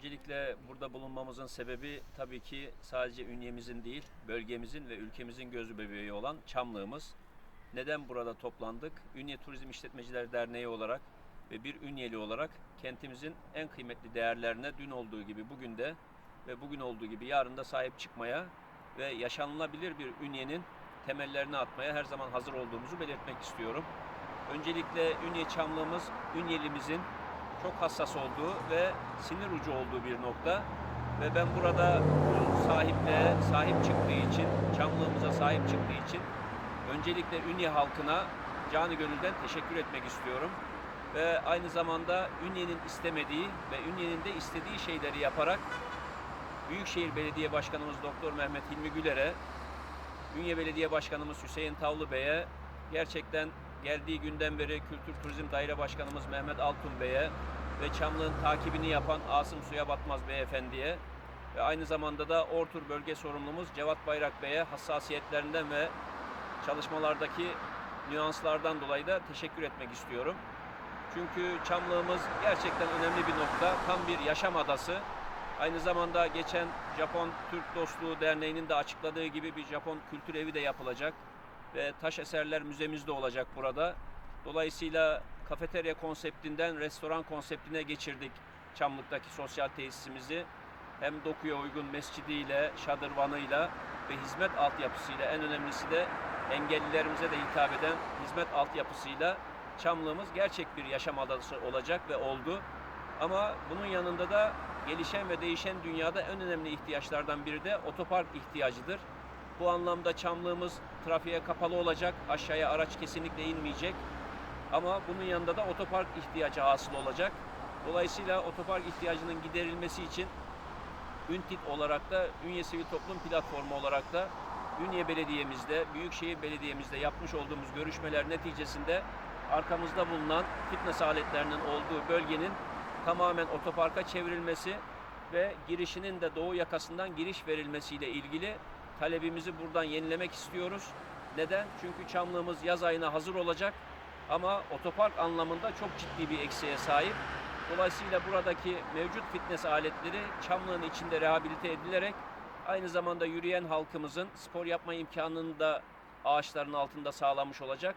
Öncelikle burada bulunmamızın sebebi tabii ki sadece ünyemizin değil, bölgemizin ve ülkemizin gözü bebeği olan Çamlığımız. Neden burada toplandık? Ünye Turizm İşletmeciler Derneği olarak ve bir ünyeli olarak kentimizin en kıymetli değerlerine dün olduğu gibi bugün de ve bugün olduğu gibi yarın da sahip çıkmaya ve yaşanılabilir bir ünyenin temellerini atmaya her zaman hazır olduğumuzu belirtmek istiyorum. Öncelikle Ünye Çamlığımız, Ünyelimizin çok hassas olduğu ve sinir ucu olduğu bir nokta. Ve ben burada bu sahipliğe sahip çıktığı için, Çamlığımıza sahip çıktığı için öncelikle Ünye halkına canı gönülden teşekkür etmek istiyorum. Ve aynı zamanda Ünye'nin istemediği ve Ünye'nin de istediği şeyleri yaparak Büyükşehir Belediye Başkanımız Doktor Mehmet Hilmi Güler'e, Ünye Belediye Başkanımız Hüseyin Tavlı Bey'e, gerçekten geldiği günden beri Kültür Turizm Daire Başkanımız Mehmet Altun Bey'e ve Çamlı'nın takibini yapan Asım Suya Batmaz Beyefendi'ye ve aynı zamanda da Ortur Bölge Sorumlumuz Cevat Bayrak Bey'e hassasiyetlerinden ve çalışmalardaki nüanslardan dolayı da teşekkür etmek istiyorum. Çünkü Çamlığımız gerçekten önemli bir nokta. Tam bir yaşam adası. Aynı zamanda geçen Japon Türk Dostluğu Derneği'nin de açıkladığı gibi bir Japon kültür evi de yapılacak ve taş eserler müzemiz de olacak burada. Dolayısıyla kafeterya konseptinden restoran konseptine geçirdik Çamlık'taki sosyal tesisimizi. Hem dokuya uygun mescidiyle, şadırvanıyla ve hizmet altyapısıyla en önemlisi de engellilerimize de hitap eden hizmet altyapısıyla Çamlığımız gerçek bir yaşam adası olacak ve oldu. Ama bunun yanında da gelişen ve değişen dünyada en önemli ihtiyaçlardan biri de otopark ihtiyacıdır. Bu anlamda Çamlığımız trafiğe kapalı olacak, aşağıya araç kesinlikle inmeyecek. Ama bunun yanında da otopark ihtiyacı hasıl olacak. Dolayısıyla otopark ihtiyacının giderilmesi için Üntit olarak da Ünye Sivil Toplum Platformu olarak da Ünye Belediye'mizde, Büyükşehir Belediye'mizde yapmış olduğumuz görüşmeler neticesinde arkamızda bulunan fitness aletlerinin olduğu bölgenin tamamen otoparka çevrilmesi ve girişinin de doğu yakasından giriş verilmesiyle ilgili talebimizi buradan yenilemek istiyoruz. Neden? Çünkü Çamlığımız yaz ayına hazır olacak ama otopark anlamında çok ciddi bir eksiğe sahip. Dolayısıyla buradaki mevcut fitness aletleri Çamlığın içinde rehabilite edilerek aynı zamanda yürüyen halkımızın spor yapma imkanını da ağaçların altında sağlanmış olacak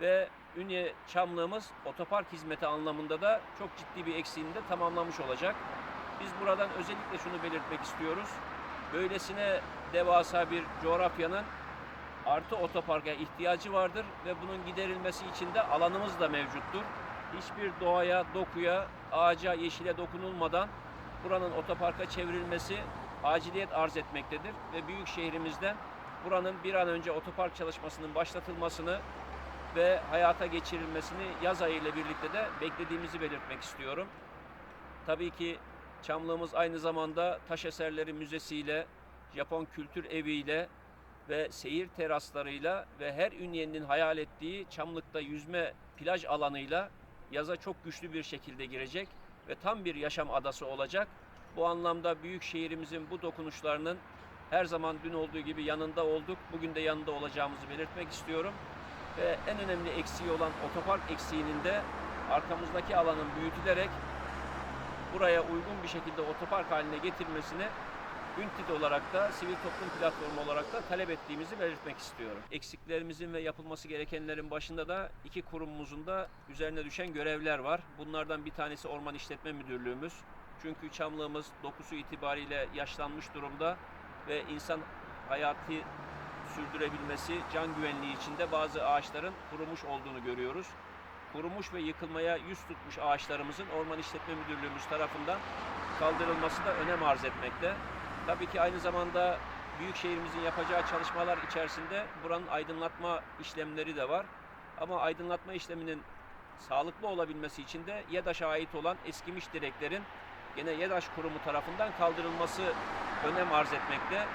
ve Ünye Çamlığımız otopark hizmeti anlamında da çok ciddi bir eksiğini de tamamlamış olacak. Biz buradan özellikle şunu belirtmek istiyoruz. Böylesine devasa bir coğrafyanın artı otoparka ihtiyacı vardır ve bunun giderilmesi için de alanımız da mevcuttur. Hiçbir doğaya, dokuya, ağaca, yeşile dokunulmadan buranın otoparka çevrilmesi aciliyet arz etmektedir ve büyük şehrimizden buranın bir an önce otopark çalışmasının başlatılmasını ve hayata geçirilmesini yaz ayı ile birlikte de beklediğimizi belirtmek istiyorum. Tabii ki Çamlığımız aynı zamanda taş eserleri müzesiyle, Japon kültür eviyle ve seyir teraslarıyla ve her ünyenin hayal ettiği Çamlık'ta yüzme plaj alanıyla yaza çok güçlü bir şekilde girecek ve tam bir yaşam adası olacak. Bu anlamda büyük şehrimizin bu dokunuşlarının her zaman dün olduğu gibi yanında olduk. Bugün de yanında olacağımızı belirtmek istiyorum. Ve en önemli eksiği olan otopark eksiğinin de arkamızdaki alanın büyütülerek buraya uygun bir şekilde otopark haline getirmesini Üntit olarak da sivil toplum platformu olarak da talep ettiğimizi belirtmek istiyorum. Eksiklerimizin ve yapılması gerekenlerin başında da iki kurumumuzun da üzerine düşen görevler var. Bunlardan bir tanesi Orman İşletme Müdürlüğümüz. Çünkü çamlığımız dokusu itibariyle yaşlanmış durumda ve insan hayatı sürdürebilmesi, can güvenliği içinde bazı ağaçların kurumuş olduğunu görüyoruz. Kurumuş ve yıkılmaya yüz tutmuş ağaçlarımızın Orman İşletme Müdürlüğümüz tarafından kaldırılması da önem arz etmekte. Tabii ki aynı zamanda Büyükşehirimizin yapacağı çalışmalar içerisinde buranın aydınlatma işlemleri de var. Ama aydınlatma işleminin sağlıklı olabilmesi için de YEDAŞ'a ait olan eskimiş direklerin gene YEDAŞ kurumu tarafından kaldırılması önem arz etmekte.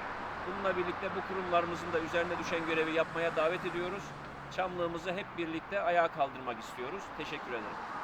Bununla birlikte bu kurumlarımızın da üzerine düşen görevi yapmaya davet ediyoruz. Çamlığımızı hep birlikte ayağa kaldırmak istiyoruz. Teşekkür ederim.